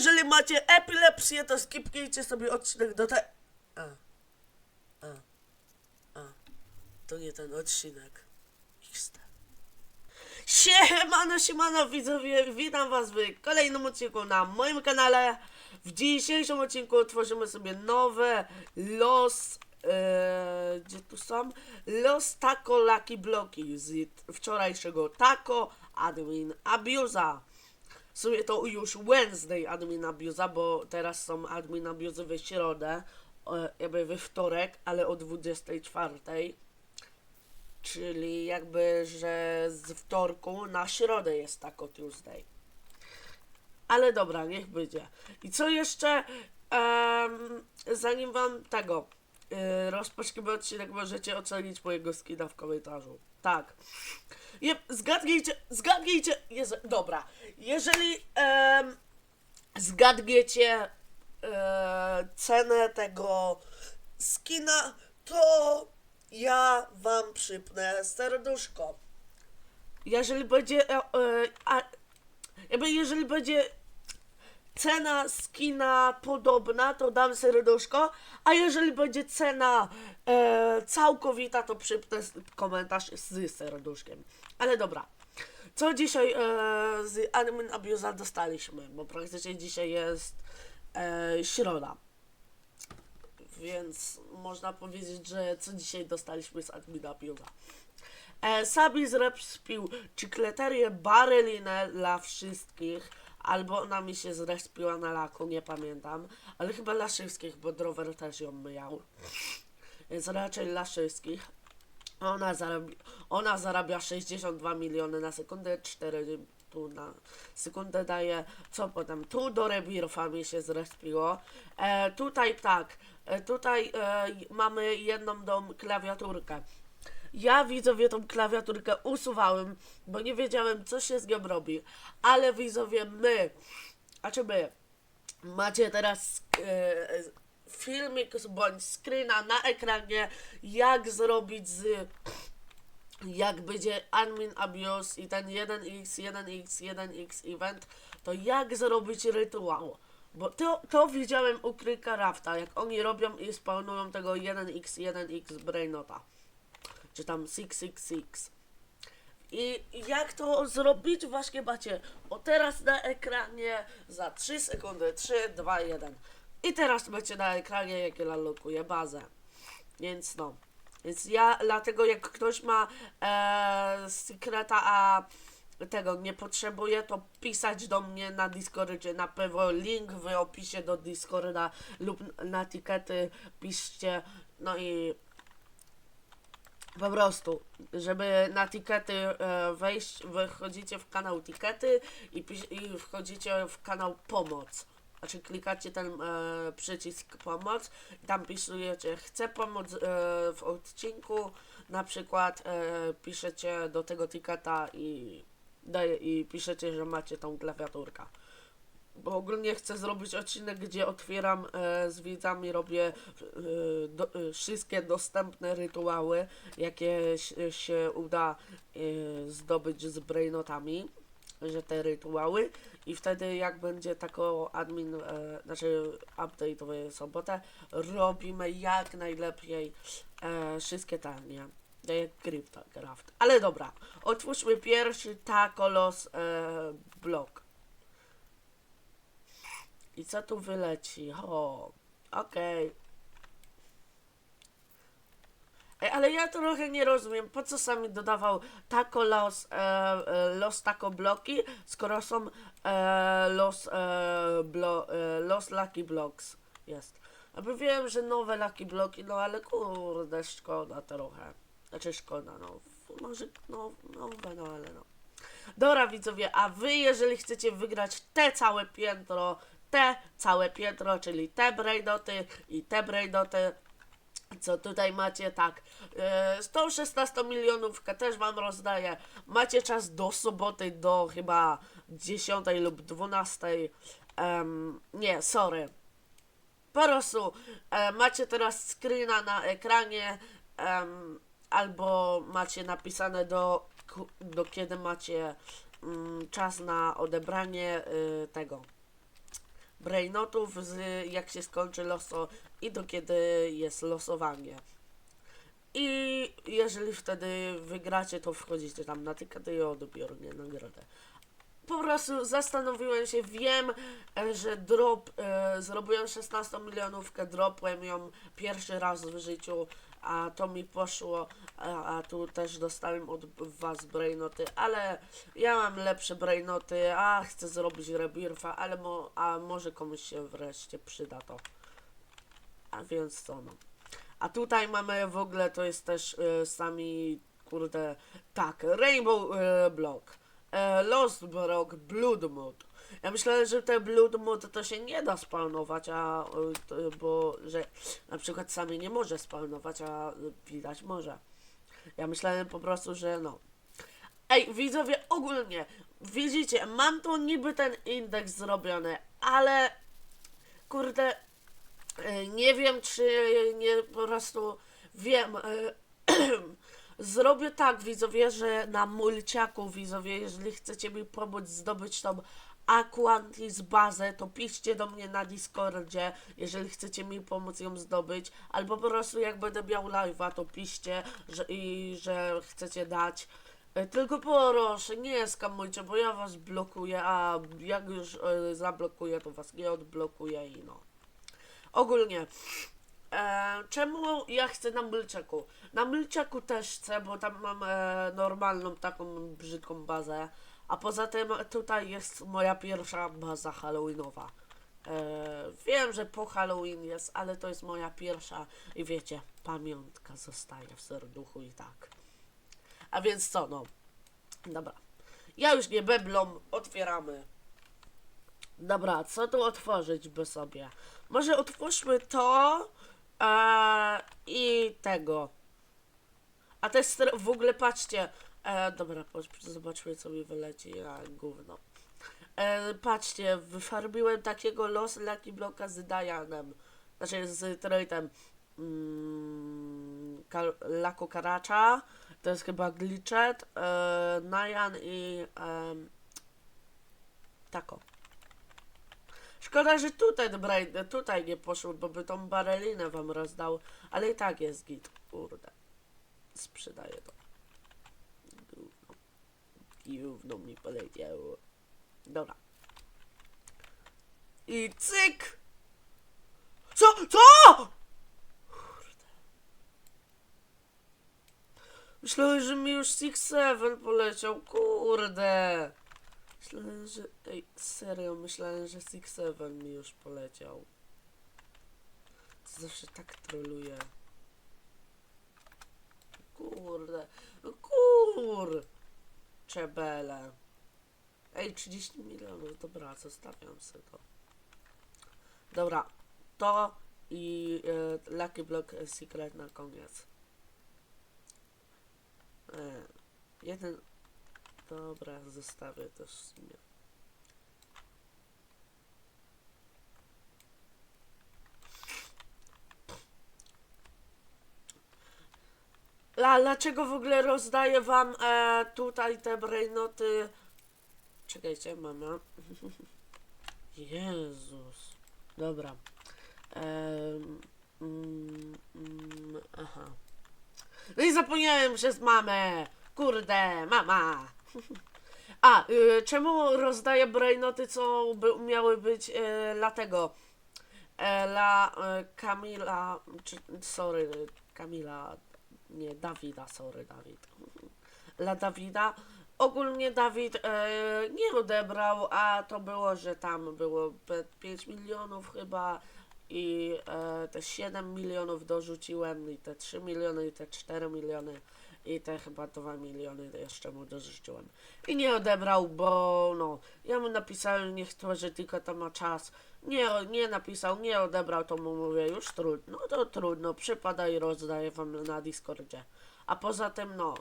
jeżeli macie epilepsję, to skipnijcie sobie odcinek do te... A. A. A. To nie ten odcinek. XD. Siemano, siemano widzowie, witam was w kolejnym odcinku na moim kanale. W dzisiejszym odcinku tworzymy sobie nowe los, e, gdzie tu są? Los Taco Lucky Bloki z wczorajszego Taco Admin Abusa. W sumie to już Wednesday Admin Abusa, bo teraz są Admin Abusy we środę, jakby we wtorek, ale o 24. Czyli jakby, że z wtorku na środę jest Taco Tuesday. Ale dobra, niech będzie. I co jeszcze, em, zanim wam tego yy, rozpoczniemy odcinek, możecie ocenić mojego skina w komentarzu. Tak. Je, zgadnijcie, zgadnijcie, jest, dobra. Jeżeli em, zgadniecie e, cenę tego skina, to ja wam przypnę serduszko. Jeżeli będzie, e, e, a, jakby jeżeli będzie cena skina podobna, to dam serduszko, a jeżeli będzie cena e, całkowita, to przypnę komentarz z serduszkiem. Ale dobra. Co dzisiaj e, z Admin Abusa dostaliśmy? Bo praktycznie dzisiaj jest e, środa. Więc można powiedzieć, że co dzisiaj dostaliśmy z Admina Abusa. E, Sabi zrespił czykleterię barelinę dla wszystkich, albo ona mi się zrespiła na laku, nie pamiętam, ale chyba dla wszystkich, bo Drover też ją miał. Więc raczej dla wszystkich. Ona zarabia, ona zarabia 62 miliony na sekundę, 4 tu na sekundę daje, co potem, tu do rebirfa mi się zrespiło, e, tutaj tak, e, tutaj e, mamy jedną tą klawiaturkę, ja widzowie tą klawiaturkę usuwałem, bo nie wiedziałem co się z nią robi, ale widzowie my, a czy my, macie teraz e, filmik bądź screena na ekranie, jak zrobić z jak będzie admin abuse i ten 1x, 1x, 1x event, to jak zrobić rytuał. Bo to, to widziałem u Kryka Rafta, jak oni robią i spawnują tego 1x, 1x brainota. Czy tam 666. I jak to zrobić? Właśnie macie o teraz na ekranie za 3 sekundy. 3, 2, 1. I teraz macie na ekranie, jak ja lokuję bazę. Więc no. Więc ja, dlatego jak ktoś ma e, sekreta, a tego nie potrzebuje, to pisać do mnie na Discordzie. Na pewno link w opisie do Discorda lub na tikety piszcie. No i po prostu, żeby na tikety e, wejść, wchodzicie w kanał tikety i, i wchodzicie w kanał pomoc. Znaczy klikacie ten e, przycisk pomoc i tam pisujecie chcę pomóc e, w odcinku, na przykład e, piszecie do tego tiketa i, daje, i piszecie, że macie tą klawiaturkę. Bo ogólnie chcę zrobić odcinek, gdzie otwieram e, z widzami, robię e, do, e, wszystkie dostępne rytuały, jakie się, się uda e, zdobyć z brainotami, że te rytuały i wtedy jak będzie tako admin, e, znaczy update w sobotę, robimy jak najlepiej e, wszystkie te, nie? Tak jak CryptoCraft. Ale dobra, otwórzmy pierwszy takolos e, blok. I co tu wyleci? O, okej. Ej, ale ja trochę nie rozumiem, po co sami dodawał taco los, e, e, los taco bloki, skoro są e, los, e, blo, e, los lucky blocks jest. Aby wiem, że nowe lucky bloki, no ale kurde, szkoda trochę. Znaczy szkoda, no. Może no, nowe, no ale no. Dobra widzowie, a wy jeżeli chcecie wygrać te całe piętro, te całe piętro, czyli te braidoty i te braidoty, co tutaj macie, tak, e, 116 milionów też wam rozdaję. Macie czas do soboty, do chyba 10 lub 12. Em, nie, sorry. Po prostu e, macie teraz screena na ekranie em, albo macie napisane do, do kiedy macie mm, czas na odebranie y, tego brainotów, z, jak się skończy loso i do kiedy jest losowanie. I jeżeli wtedy wygracie, to wchodzicie tam na tykaty i odbiornie nagrodę. Po prostu zastanowiłem się, wiem, e, że drop, e, zrobiłem 16 milionówkę, dropłem ją pierwszy raz w życiu, a to mi poszło, a, a tu też dostałem od was brainoty, ale ja mam lepsze brainoty, a chcę zrobić rebirfa, ale mo, a może komuś się wreszcie przyda to. A więc co no. A tutaj mamy w ogóle, to jest też e, sami, kurde, tak, Rainbow e, Block, e, Lost Block, Blood Mood. Ja myślałem, że te Blood Mood to się nie da spawnować, a, to, bo, że na przykład sami nie może spawnować, a widać może. Ja myślałem po prostu, że no. Ej, widzowie, ogólnie, widzicie, mam tu niby ten indeks zrobiony, ale, kurde, E, Nie wiem, czy nie po prostu wiem. e, Zrobię tak, widzowie, że na mulciaku, widzowie, jeżeli chcecie mi pomóc zdobyć tą Aquantis bazę, to piszcie do mnie na Discordzie, jeżeli chcecie mi pomóc ją zdobyć, albo po prostu jak będę miał live'a, to piszcie, że, i że chcecie dać. E, Tylko proszę, nie skamujcie, bo ja was blokuję, a jak już e, zablokuję, to was nie odblokuję i no. Ogólnie, e, czemu ja chcę na Mylczaku? Na Mylczaku też chcę, bo tam mam e, normalną taką brzydką bazę, a poza tym tutaj jest moja pierwsza baza halloweenowa. E, wiem, że po Halloween jest, ale to jest moja pierwsza i wiecie, pamiątka zostaje w serduchu i tak. A więc co, no. Dobra. Ja już nie beblom, otwieramy. Dobra, co tu otworzyć by sobie? Może otwórzmy to e, i tego. A te w ogóle patrzcie. E, dobra, zobaczmy co mi wyleci. A, gówno. E, patrzcie, wyfarbiłem takiego Los Lucky Blocka z Dianem. Znaczy z Traitem. Mm, Lako Karacza. To jest chyba Glitchet. E, Najan i em, Tako. Szkoda, że tutaj, dobra, tutaj nie poszło, bo by tą barelinę wam rozdał, ale i tak jest git, kurde. Sprzedaję to. Gówno. Gówno mi poleciało. Dobra. I cyk! Co? Co? Myślałem, że mi już Six Seven poleciał, kurde. Myślałem, że... Ej, serio, myślałem, że Six Seven mi już poleciał. Zawsze tak troluje. Kurde. No Kur... Czebele. Ej, 30 milionów, dobra, zostawiam sobie to. Dobra, to i e, Lucky Block Secret na koniec. E, jeden... Dobra, zostawię też w sumie. A dlaczego w ogóle rozdaję wam e, tutaj te brainoty? Czekajcie, mama. Jezus. Dobra. Em, mm, mm, aha. No i zapomniałem przez mamę. Kurde, mama. A, y, czemu rozdaję brainoty, co by, miały być y, dla tego? E, dla y, Kamila, czy, sorry, Kamila, nie, Dawida, sorry, Dawid. Dla Dawida. Ogólnie Dawid e, nie odebrał, a to było, że tam było pe- 5 milionów chyba i e, te 7 milionów dorzuciłem i te 3 miliony i te 4 miliony i te chyba 2 miliony jeszcze mu dorzuciłem. I nie odebrał, bo no, ja mu napisałem, niech tworzy tylko to ma czas. Nie, nie napisał, nie odebrał, to mu mówię, już trudno, no to trudno, przypada i rozdaję wam na Discordzie. A poza tym, no,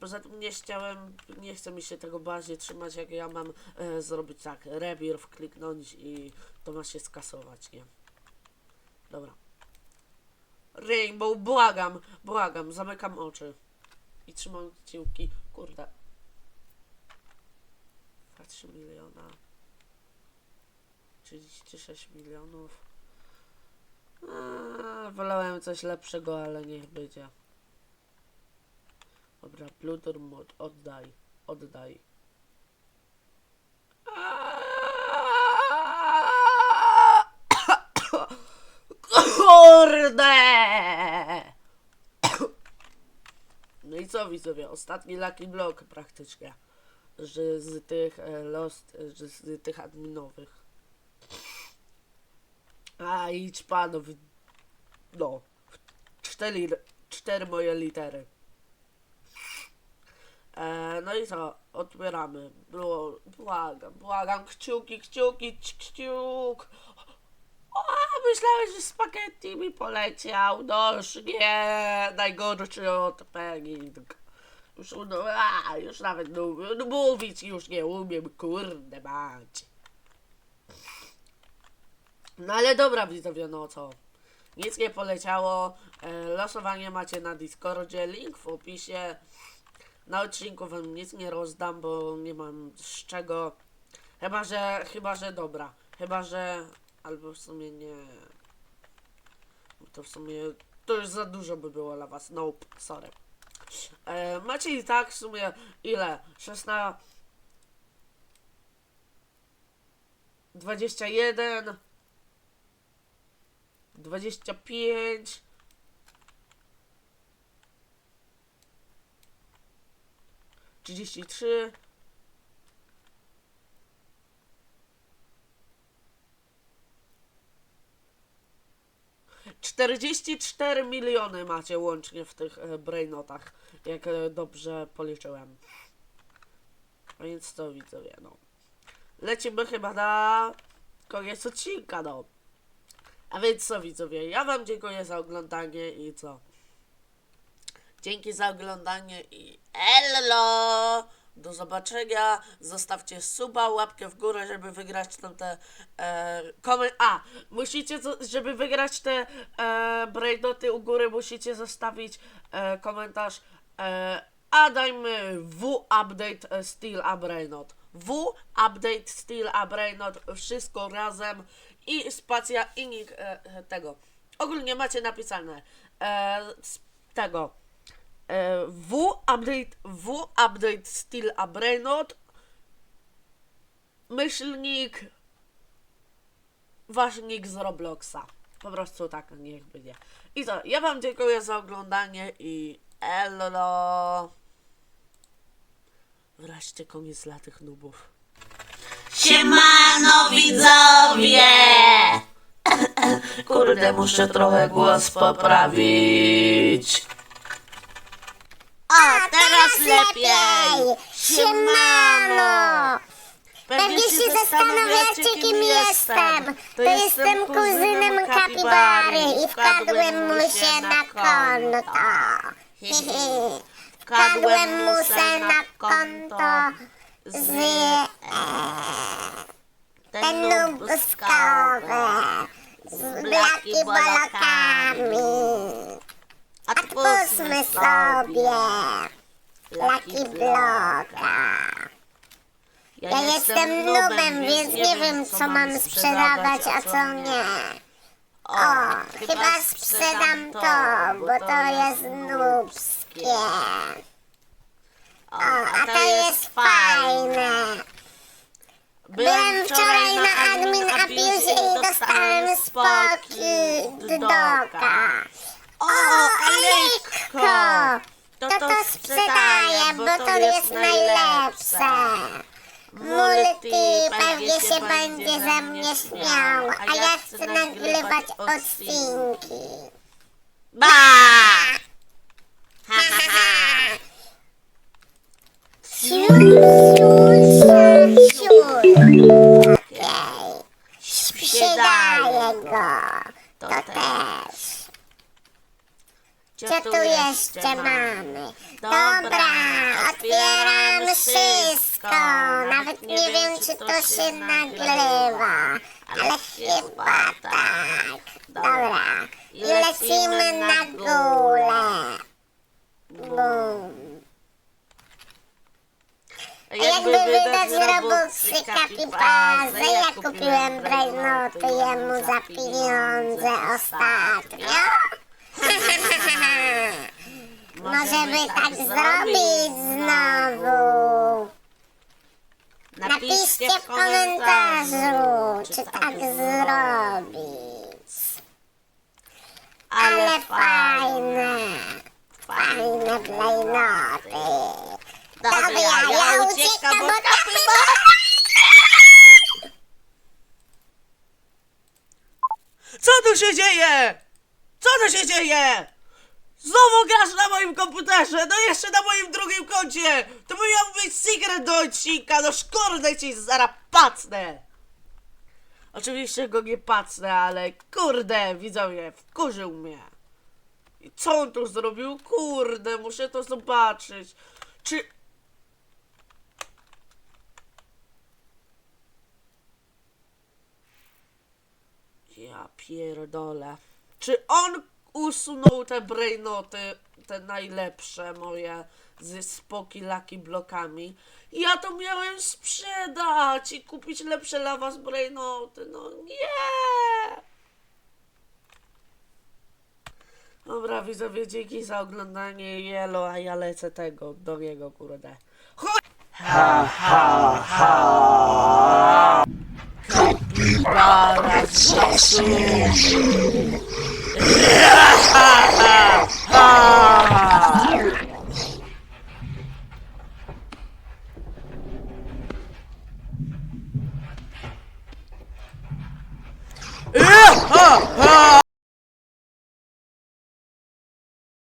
poza tym nie chciałem, nie chce mi się tego bardziej trzymać, jak ja mam e, zrobić tak, rebirth, kliknąć i to ma się skasować, nie? Dobra. Rainbow, błagam, błagam, zamykam oczy. I trzymam kciuki, kurde. 3 miliona. 36 milionów. Eee, wolałem coś lepszego, ale niech będzie. Dobra, Plutor mod, oddaj, oddaj. Kurde! Co widzowie, ostatni Lucky Block praktycznie, że z tych e, lost, że z tych adminowych. A idź panów, no, cztery, cztery moje litery. E, no i co, otwieramy, było, błagam, błagam, kciuki, kciuki, kciuk. O, myślałem, że spaghetti mi poleciał. Noż nie, najgorszy od Peggy. Już, no, a, już nawet no, no, mówić już nie umiem, kurde mać. No ale dobra widzowie, no co. Nic nie poleciało. E, losowanie macie na Discordzie, link w opisie. Na odcinku wam nic nie rozdam, bo nie mam z czego. Chyba, że, chyba, że dobra. Chyba, że, albo w sumie nie. To w sumie, to już za dużo by było dla was. Nope, sorry. E, macie i tak w sumie, ile? 16... 21... 25... Trzydzieści trzy, 44 miliony macie łącznie w tych e, brainotach, jak e, dobrze policzyłem. A więc to widzowie, no. Lecimy chyba na koniec odcinka, no. A więc co widzowie, ja wam dziękuję za oglądanie i co? Dzięki za oglądanie i ello! Do zobaczenia. Zostawcie suba, łapkę w górę, żeby wygrać tam te e, komen- A, musicie, żeby wygrać te e, u góry, musicie zostawić e, komentarz e, a dajmy W update e, still a brainot. W update still a brainot. Wszystko razem i spacja i nick e, e, tego. Ogólnie macie napisane e, tego. E, W update, W update still a brainot. Myślnik. Wasz nick z Robloxa. Po prostu tak niech będzie. I to, ja wam dziękuję za oglądanie i elo. Wreszcie koniec dla tych nubów. Siemano widzowie! Kurde, muszę trochę głos poprawić. A teraz lepiej! Siemano! Pewnie się zastanawiacie, kim jestem. To jestem kuzynem kapibary i wpadłem mu się na konto. Hihi. Wpadłem mu się na konto z ten tenubskowe, z blaki bolokami. Odpuśćmy sobie Lucky Bloka. Ja jestem nubem, więc nie wiem, co mam sprzedawać, a co nie. O, chyba sprzedam to, bo to jest nubskie. O, a to jest fajne. Byłem wczoraj na admin abuse i dostałem spoki doka. O, Alejko! To to sprzedaję, bo to jest najlepsze. Multi pewnie się będzie ze mnie śmiał, a ja chcę nagrywać odcinki. Ba! Ha, ha, ha. Siu, siu, siu, siu. Okej. Sprzedaję go. To też. Co tu jeszcze mamy? Dobra, otwieram wszystko. Nawet nie wiem, czy to się nagrywa, ale chyba tak. Dobra, i lecimy na górę. Bum. Jakby wydać robuxy kapibarze, ja kupiłem brajnoty jemu za pieniądze ostatnio. Może by tak zrobić znowu. Napiszcie w komentarzu, czy tak zrobić. Ale fajne, fajne brajnoty. Dobra, ja uciekam, bo kapibara... Co tu się dzieje? Co tu się dzieje? Znowu grasz na moim komputerze, no jeszcze na moim drugim koncie! To miał być secret do odcinka, no szkurde ci zaraz! Oczywiście go nie pacnę, ale kurde, widzowie, wkurzył mnie. I co on tu zrobił? Kurde, muszę to zobaczyć. Czy... Ja pierdolę. Czy on usunął te brainoty, te najlepsze moje ze spoki laki blokami? Ja to miałem sprzedać i kupić lepsze dla was brainoty. No nie! Dobra, widzowie, dzięki za oglądanie Jelo, a ja lecę tego, do niego, kurde. Chodź! Kapibara z Ah! ah, ah.